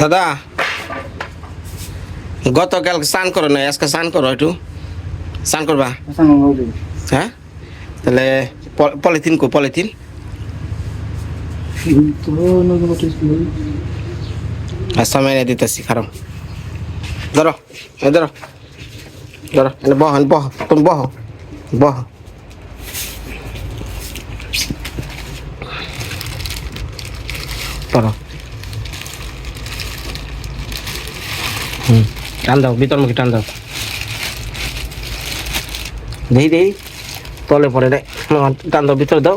দাদা গতকাল স্নান করো না আজকে স্নান করো একটু। স্নান করবা? হ্যাঁ? তাহলে প- পলিথিন কো পলিথিন। আর সময় এনে দিতেছি খারাপ ধরো এই ধরো। ধরো এনে বহ এনে বহ তুমি বহ বহ। ধরো। টান দাও ভিতর মুখে টান দাও। দেই দেই তলে পরে রে টান দাও ভিতরে দাও।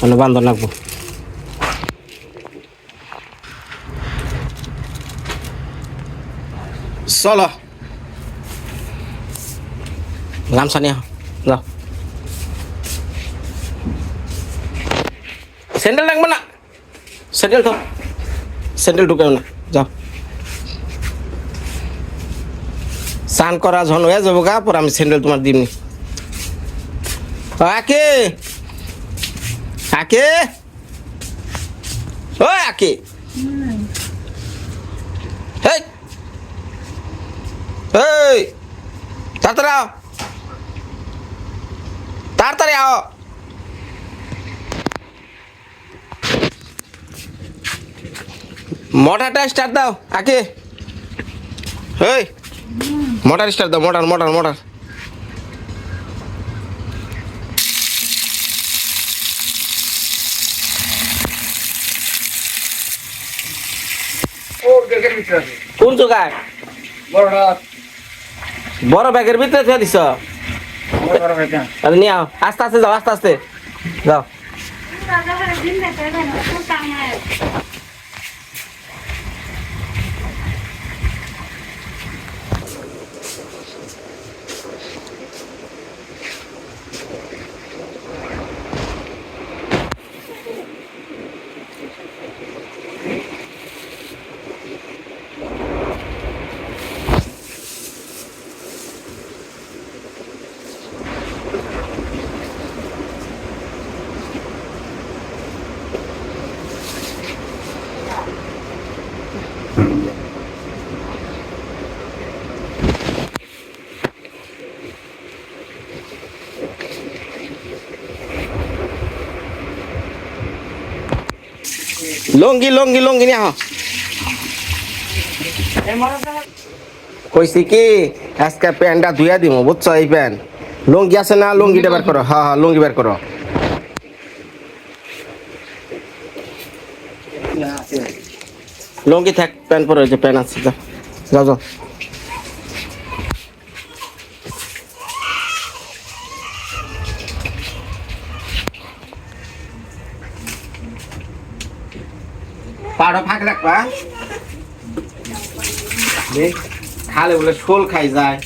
মানে বান্ধব রাখব চলো। গামছা নিয়ে যাও। স্যান্ডেল রাখব না। স্যান্ডেল তো স্যান্ডেল ঢুকেও না, যাও। স্নান করা যখন হয়ে যাব গা, পর আমি স্যান্ডেল তোমার দিমনি আকে। আকে। ও, আকে। তাড়াতাড়ি আও। তাড়াতাড়ি আও। মোটরটা স্টার্ট দাও, আকে। এই মোটর স্টার্ট দাও মোটর মোটর মোটর কোন জায়গায় বড় ব্যাগের ভিতরে থুয়ে দিছ? আরে নিয়ে আও, আস্তে আস্তে যাও, আস্তে আস্তে। যাও। লঙ্গি লঙ্গি লঙ্গি নিয়ে কইছি কি, আজকে প্যান্টটা ধুইয়া দিব বুঝছ এই প্যান্ট? লুঙ্গি আছে না? লুঙ্গিটা বের করো। হ্যাঁ হ্যাঁ লুঙ্গি বের করো। লুঙ্গি থাক, প্যান্ট পরে যে প্যান্ট আছে যাও যাও যাও। পাড়া ফাঁক রাখবা দেখ খালে বলে শোল খাই যায়।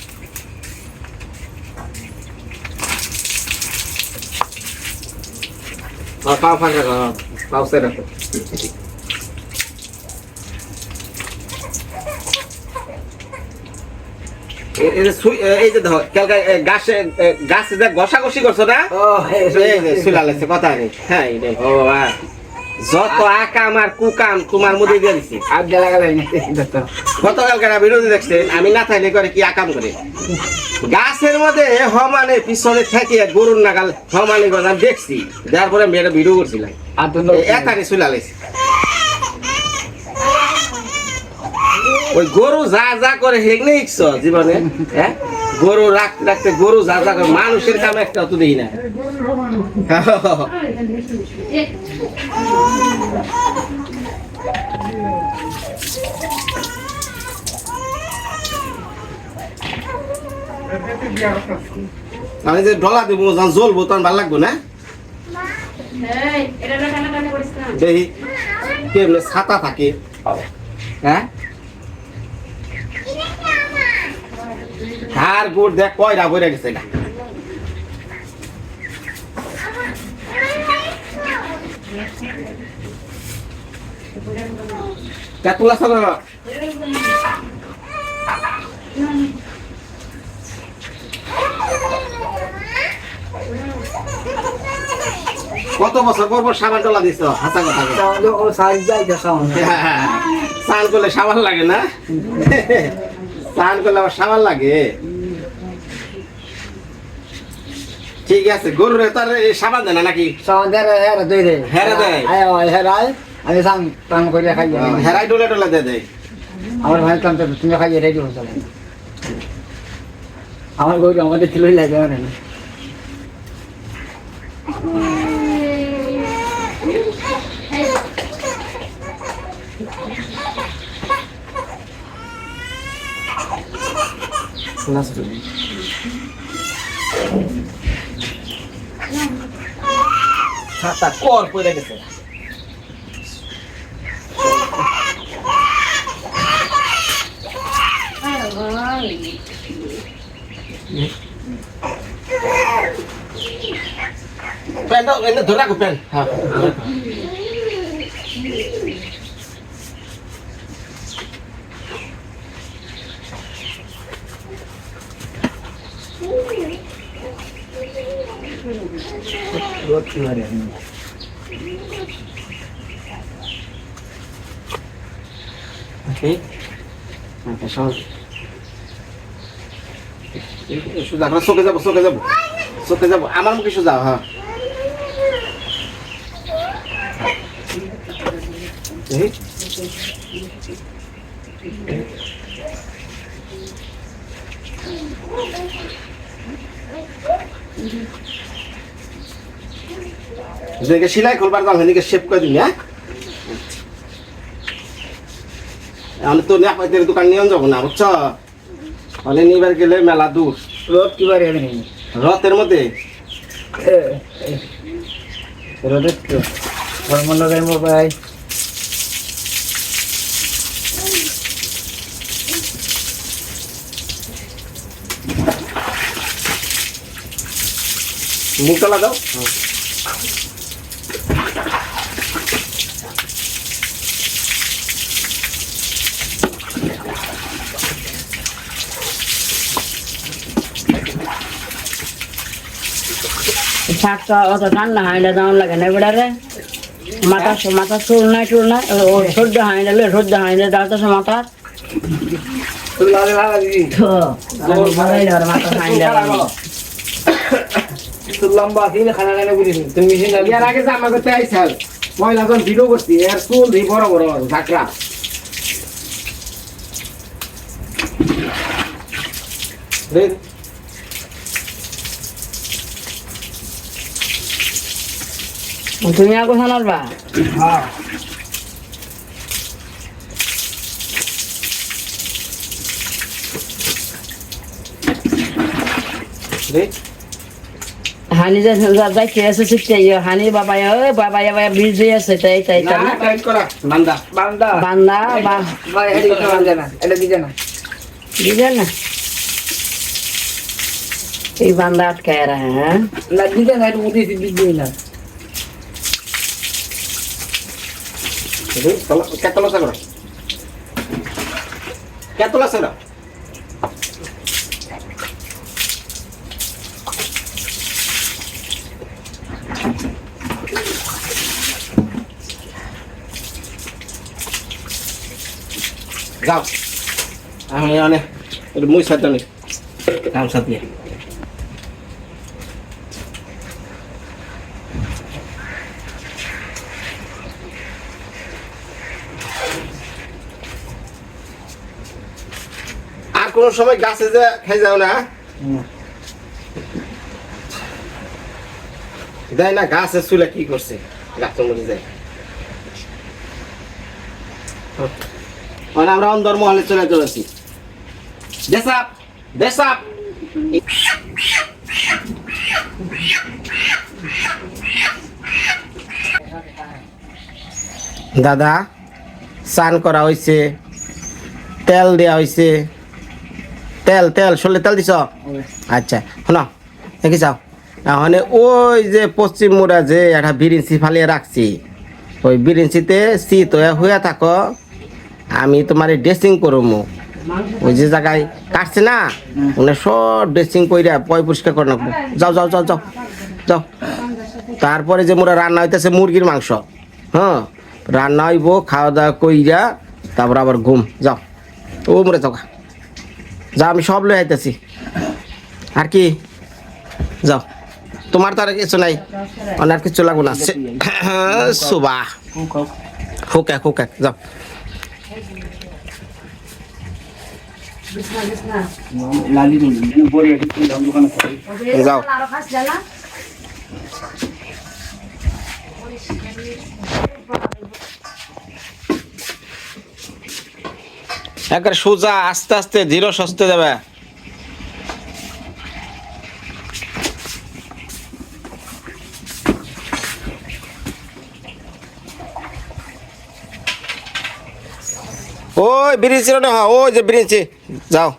পাও ফাঁক হ্যাঁ, পাও সে রাখো। এই যে কালকে গাছে গাছে যে ঘষাঘষি করছ না? কথা নেই। হ্যাঁ ভগবান যত আকাম আর কুকাম তোমার মধ্যে দিয়ে দিছি। গতকাল কেনা বিরোধী দেখছেন আমি না থাকলে করে কি আকাম করে? গাছের মধ্যে হমানে পিছনে থেকে গরুর নাগাল হমানে গজান দেখছি। যার পরে মেয়েটা ভিডিও করছিলাম। একানি চুলালেছি ওই গরু যা যা করে হেগনে ইচ্ছ জীবনে হ্যাঁ? গরু রাখতে রাখতে গরু যা যা করে মানুষের কাম একটা তো দেই না। আমি যে ডলা দেবো যখন জ্বলবো তখন ভালো লাগবো না? দেখি কেমনে ছাতা থাকে। হ্যাঁ? আর গুড় দেখ কয়রা বইরা গেছে তুলা সাদা কত বছর পর সাবান টলা দিছ? হাসা কথা সাইজ যাই দেখাও স্নান করলে সাবান লাগে না? স্নান করলে আবার সাবান লাগে ঠিক আছে গরুর তার এই সাবান দেয় না নাকি সামনে হেরা দই রে হেরা দেয়? আয় আয় হেরাই আমি সাম কাম করে খাই হেরাই ডোলে ডোলে দিয়ে দেয় আমার ভাই তো তুমি খাইয়ে রেডি হয়ে যাবে আমার গরু আমাদের ছিল লাগে মানে ছাতা কর পড়ে গেছে। প্যান্ট এনে ধরে রাখো প্যান্ট। হ্যাঁ। রোদ কি করে ঠিক আচ্ছা সহজ সোজা করে চোখে যাব চোখে যাব চোখে যাব। আমার মুখে সোজা হ্যাঁ। এই, যেদিকে সেলাই খুলবার দাম সেদিকে শেপ করে দিবি হ্যাঁ? আমি তো নেপাইতের দোকান নিয়ে যাব না বুঝছ? মানে নিবার গেলে মেলা দূর। রোদ কি করে এমনি রথের মধ্যে? রোদের তো ধর্ম লাগাই মোবাইল মুখটা লাগাও। শাকটা অত ঠান্ডা হাইলে যেমন লাগে না বেড়ারে মাথা মাথা চুল নাই চুল নাই ও সর্দি হাইলে সর্দি হাইলে দাঁড়াতেছে মাথা লাগে লাগা দিদি তো মাথা লম্বা দিলে খানা খানা বুঝি তুমি মিশিন ইয়ার আগে যে আমার কাছে আইসাল মহিলা যখন ভিডিও করছি এর চুল দিয়ে বড় বড় ঝাঁকড়া। রে, তুমি আগে শোনারবা হ্যাঁ। হানি যে যাই কে আছে শিখতে হানি বাবা ও বাবা বাবা বীজ দিয়ে আছে তাই তাই না, টাইট করা, বান্দা। বান্দা। বান্দা বা ভাই এটা দিতে বান্দা না এটা দিতে না। বুঝলেন না? এই বান্দা আটকায় রাখে হ্যাঁ? না দিতে না এটা উঠে দিতে না রে, তলা- কেতলা চাকরা। কেতলা চাকরা। যাও আমি অনেক মুই সাথে অনেক গামছা দিয়ে আর কোন সময় গাছে যে খেয়ে যাও না দেয় না গাছের চুলে কি করছে? গাছের মধ্যে যায়। আমরা অন্দর মহলে চলে চলেছি। দেশাপ দেশাপ দাদা স্নান করা হয়েছে তেল দেওয়া হয়েছে তেল তেল, শরীরে তেল দিছ? আচ্ছা শোনো, দেখি যাও। মানে ওই যে পশ্চিম মোড়া যে একটা বিরিঞ্চি ফালিয়ে রাখছি, ওই বিরিঞ্চিতে শীত হয়ে হয়ে থাকো। আমি তোমার ড্রেসিং করব ওই যে জায়গায় কাটছে না মানে সব ড্রেসিং কইরা পয় পরিষ্কার করে রাখব। যাও যাও যাও যাও যাও। তারপরে যে মোরা রান্না হইতেছে মুরগির মাংস হ্যাঁ রান্না হইব, খাওয়া দাওয়া কইরা, তারপর আবার ঘুম, যাও। ও মোরে যাও যাও আমি সব লই আইতেছি। আর কি? যাও। তোমার তো আর কিছু নাই। অনেক কিছু লাগবো না। সুবাহ হোক এক হোক এক। যাও। যাও। একবারে সোজা আস্তে আস্তে ধীরে সস্তে দেবে ওই ব্রিজ ওই যে ব্রিজ যাও।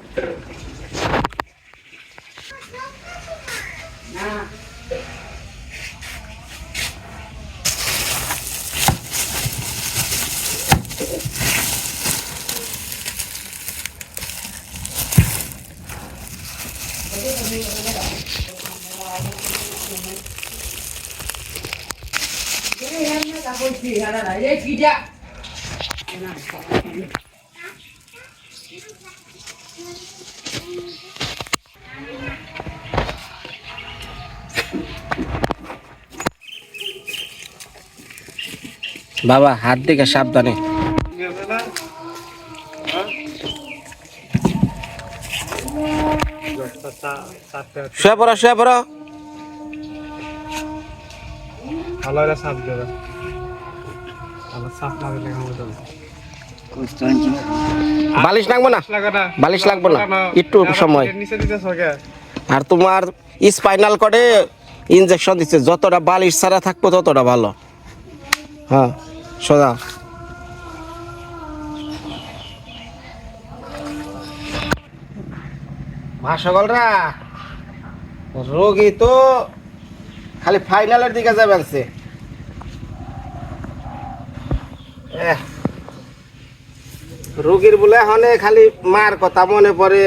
বাবা হাত দিকে সাবধানে। শুয়ে পড়ো শুয়ে পড়ো। ভালো করে সাপ দেবে। ভালো সাপ না দিলে খাব তো বালিশ লাগবো না? বালিশ লাগবো না। একটু সময়। আর তোমার স্পাইনাল কর্ডে ইনজেকশন দিচ্ছে। যতটা বালিশ ছাড়া থাকব ততটা ভালো। হ্যাঁ সোজা। মা সকলরা? রোগী তো খালি ফাইনালের দিকে যাবেন সে রোগীর বলে হনে খালি মার কথা মনে পড়ে,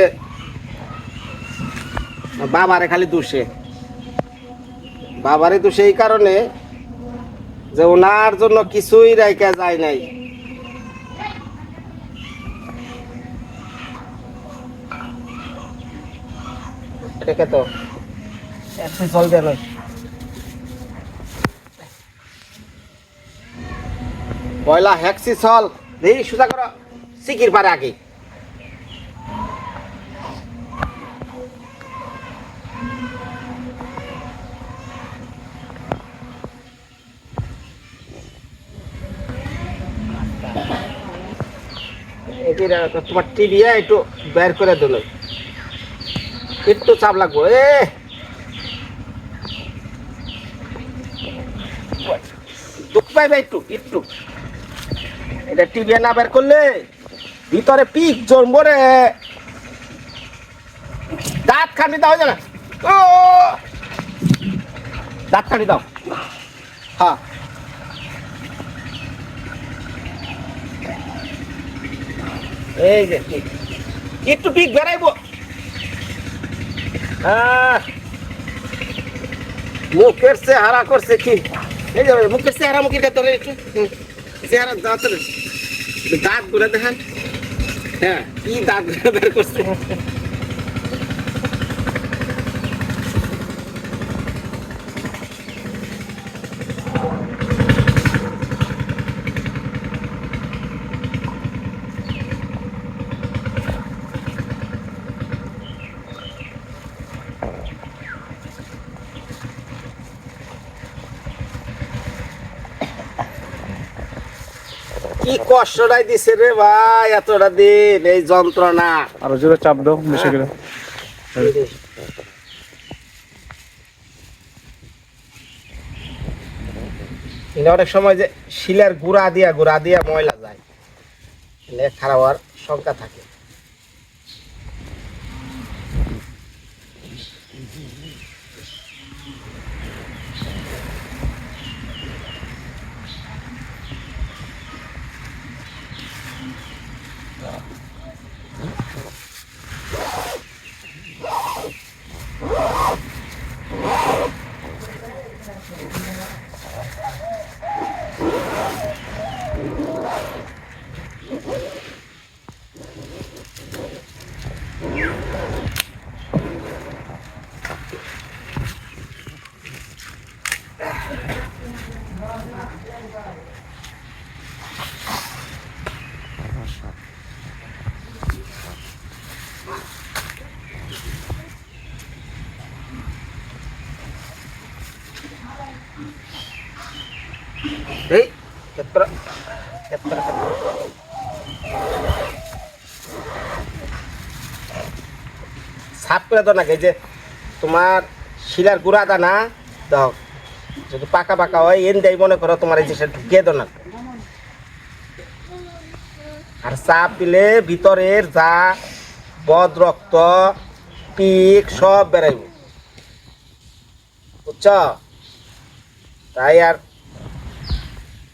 বাবারে খালি দোষে। বাবারে দোষে এই কারণে যে ওনার জন্য কিছুই রাইকা যায় নাই। এটাকে তো? একটু জল দেন পয়লা হ্যাক্সি চল। দেই, সুজা করো। সিকির পারে আগে। তোমার টিভি একটু বের করে দিল একটু চাপ লাগবো। এ দুঃখ পাইবে একটু একটু। এটা টিভি না বের করলে ভিতরে পিক জন্মো রে দাঁত খান্ডি দাও যাবে ও! দাঁত খান্ডি দাও। হ্যাঁ এই যে পিক। একটু পিক বেড়াইবো। আহ, মুখের চেহারা করছে কি? এই যে মুখের চেহারা মুখের তোর একটু হুম, চেহারা দাঁত দাঁতগুলো দেখান। হ্যাঁ কি দাঁতগুলো বের করছে? কষ্টটাই দিছে রে ভাই এতটা দিন এই যন্ত্রণা। আরও জোরে চাপ দাও বেশি করে। অনেক সময় যে শিলার গুড়া দিয়া গুড়া দিয়া ময়লা যায়। খারাপ হওয়ার শঙ্কা থাকে। Yeah. ক্ষেত্র ক্ষেত্র সাফ করে দাও নাকি যে তোমার শিলার গুঁড়া দানা দাও। যদি পাকা পাকা হয় এন দেয় মনে করো তোমার এই যে সেটা ঢুকিয়ে দাও না। আর চাপ দিলে ভিতরের যা বদ রক্ত পিক সব বেরাইব বুঝছ? তাই আর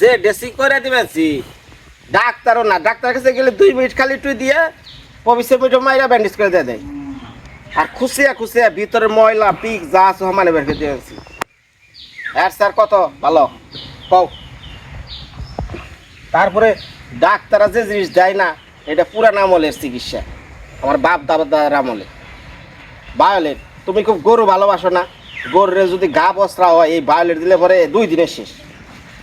যে ড্রেসিং করে দিবেছি ডাক্তারও না ডাক্তার কাছে গেলে দুই মিনিট খালি টুই দিয়ে পবিসে মিনিট মাইরা ব্যান্ডেজ করে দিয়ে দেয়। আর খুশিয়া খুশিয়া ভিতরে ময়লা, পিক, যা আছে সমানে বের করে দিয়েছি। আর স্যার, কত? ভালো। কও। তারপরে ডাক্তাররা যে জিনিস দেয় না, এটা পুরান আমলের চিকিৎসা। আমার বাপ দাদার আমলে। বায়োলেট, তুমি খুব গরু ভালোবাসো না? গরুরে যদি গা বস্ত্রা হয়, এই বায়োলেট দিলে পরে দুই দিনের শেষ।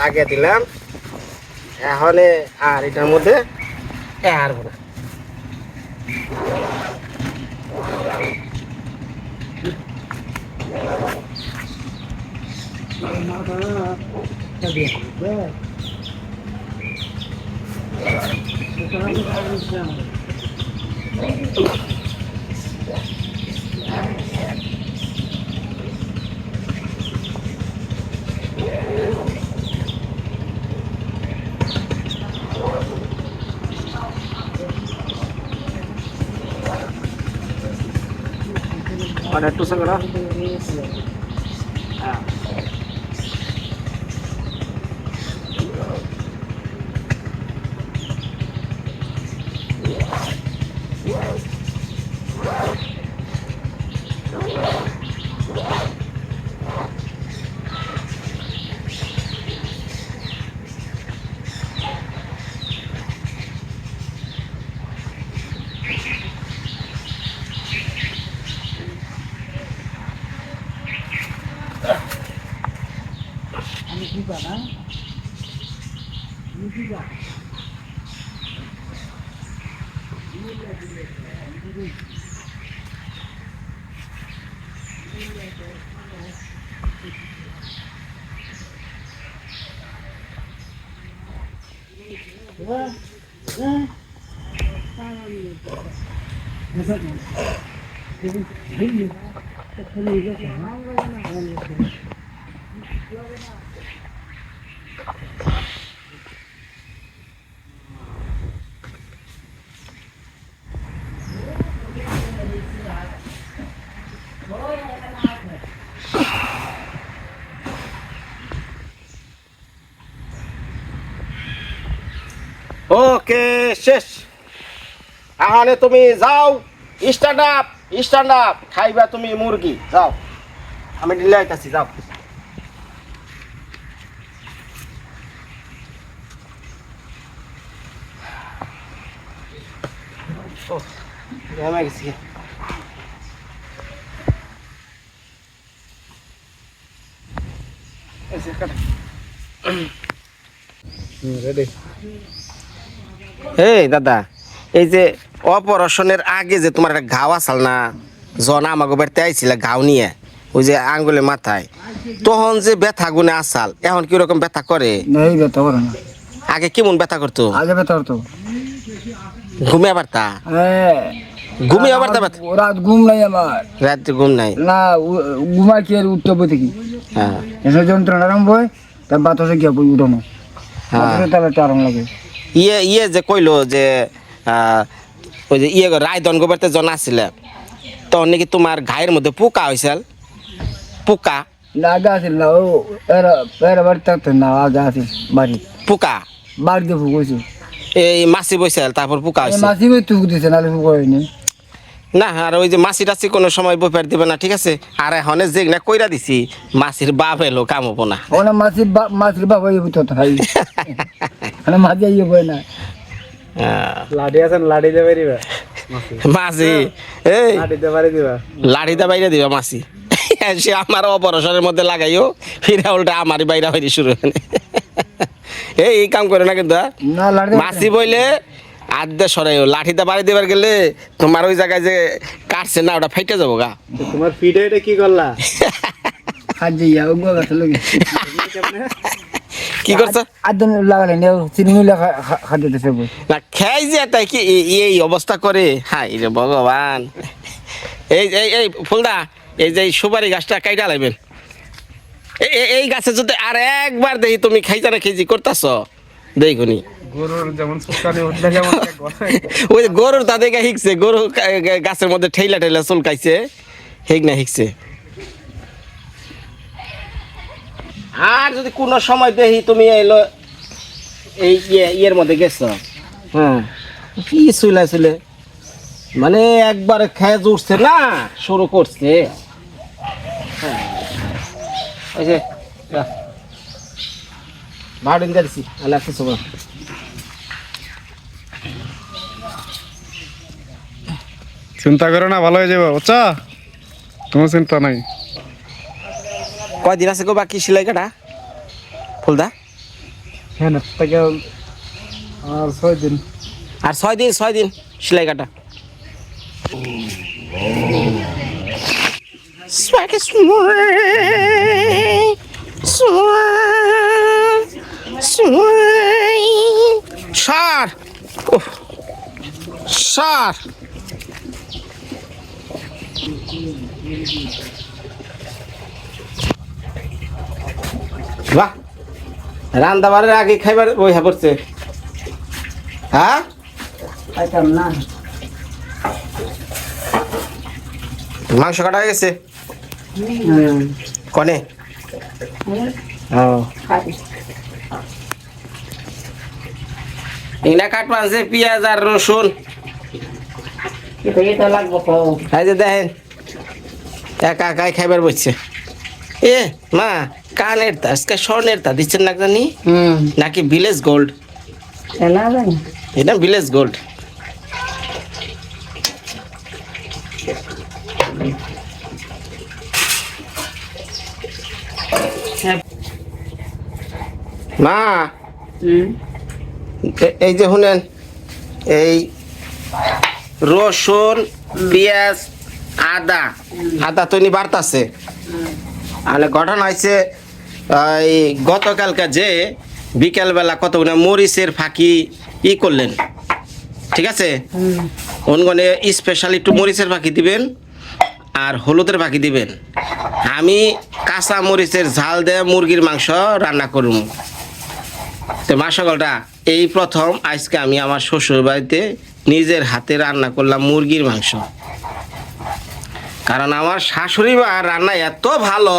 লাগিয়ে দিলাম। এখন আর এটার মধ্যে আর না। আর একটু সঙ্গে ओके, शेष। आने तुम जाओ। स्टैंड अप स्टैंड अप खाइबा तुम मुर्गी। जाओ। हमें डिलाइट आसी जाओ। ও ঘেমে গেছি। এই দাদা এই যে অপারেশনের আগে যে তোমার একটা ঘাও আসাল না জন আমাকে বাড়িতে আইছিল ঘাও নিয়ে ওই যে আঙ্গুলে মাথায় তখন যে ব্যথা গুনে আসাল এখন কীরকম ব্যথা করে? নেই ব্যথা করে না। আগে কেমন ব্যথা করতো? আগে ব্যথা করতো। ঘুমিয়ে পারতা হ্যাঁ। ঘুমিয়ে পারতা ব্যথা রাত ঘুম নাই আমার। রাত্রে ঘুম নাই? না ঘুমাই কি আর উঠতে বই থেকে হ্যাঁ। এসব যন্ত্রণা আরম্ভ হয় তার বাতাসে গিয়ে বই উঠানো। হ্যাঁ। বাতাসে তাহলে একটু আরাম লাগে। ইয়ে ইয়ে যে কইলো যে ওই যে ইয়ে রায়দন গোবারতে জন আসছিলে তখন নাকি তোমার ঘায়ের মধ্যে পোকা হয়েছিল পোকা? না আগে আসিল না ও এরা এরা বাড়ি না আগে আসিল বাড়ি। পোকা? বাড়িতে ফুক হয়েছে এই মাছি বইছিল তারপর পোকা হয়েছে মাসি বই তুক দিছে নাহলে ফুক হয়নি না আর ওই যে মাছি টাছি কোনো সময় বইপার দিবে না ঠিক আছে? আর এখন যে না কইরা দিছি মাছির বাপ এলো কাম হব না। ওনা মাসি মাসির বাবা ইয়ে বুঝতো তাই। মানে মাঝে ইয়ে বই না। আহ, লাঠি আছেন দিয়ে পারিবা মাছি। এই। লাঠি দিয়ে পারি দিবা লাঠিটা বাইরে দিবা মাছি। সে আমার অপারেশনের মধ্যে লাগাইও ফিরে উল্টা আমারই বাইরে হইতে শুরু হয় এই এই কাম করে না কিন্তু হ্যাঁ? না লাড়ি মাছি বইলে আদ্যে সরাইও লাঠিটা বাড়ি দেবার গেলে তোমার ওই জায়গায় যে কাটছে না ওটা ফাইটে যাব গা। তোমার ফিটে এটা কি করলা? লাগে কি করছ? আদন লাগালে নিয়ে চিনি লাগা হাত দিতেছে না খেয়াই যে এটাই কি এই- অবস্থা করে? হাই রে ভগবান। এই এই এই ফুলদা এই যে এই সুপারি গাছটা কাইটা লাগবেন এই গাছে যদি আর একবার দেখি তুমি খাইছা না খেজি করতেছ? দেখুনি ওই গরুর তাদেরকে শিখছে গরু গাছের মধ্যে ঠেলা ঠেলা চুলকাইছে হেক না শিখছে আর যদি কোনো সময় দেখি তুমি এলো এই ইয়ে ইয়ের মধ্যে গেছো হ্যাঁ কি চুলা চুলে মানে একবার খেয়ে উঠছে না শুরু করছে। হ্যাঁ। এই যে ভাড়িন দিছি আল্লাহ কিছু বল চিন্তা করো না ভালো হয়ে যাবে। বুঝছা তোমার চিন্তা নাই। কয়দিন আছে গো বাকি সেলাই কাটা? ফুলদা? হ্যাঁ না থেকে আর ছয় দিন। আর ছয় দিন ছয় দিন সেলাই কাটা। Swag. Is swing, swing, swing. সার উফ, সার বাহ রান্দাবারের আগে খাইবার বইয়া পড়ছে। হ্যাঁ? না। মাংস কাটা হয়ে গেছে। কনে? এগুলা কাটবা আছে পেঁয়াজ আর রসুন। দেখেন একা একাই খাইবার বসছে এ মা কানের তা আজকে স্বর্ণের তা দিচ্ছেন না জানি? নাকি ভিলেজ গোল্ড? এটা ভিলেজ গোল্ড। মা। এই যে শুনেন, এই রসুন, পেঁয়াজ, আদা। আদা তৈরি বাড়তাছে। আর ঘটনা হয়েছে, এই গতকালকে যে বিকেলবেলা কত কতগুলো মরিচের ফাঁকি ই করলেন। ঠিক আছে? অনগণে স্পেশাল একটু মরিচের ফাঁকি দিবেন আর হলুদের ফাঁকি দিবেন। আমি কাঁচা মরিচের ঝাল দিয়ে মুরগির মাংস রান্না করুম। তো মাসকলটা এই প্রথম আজকে আমি আমার শ্বশুর বাড়িতে নিজের হাতে রান্না করলাম মুরগির মাংস। কারণ আমার শাশুড়ি বা রান্না এত ভালো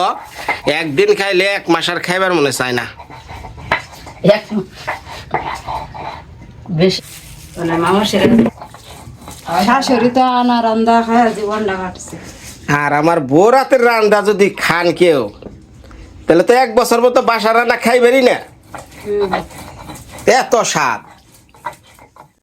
একদিন খাইলে এক মাস আর খাইবার মনে চায় না। মানে আর আমার বউ রাতের রান্না যদি খান কেউ তাহলে তো এক বছর মতো বাসা রান্না খাইবেরই না। এত স্বাদ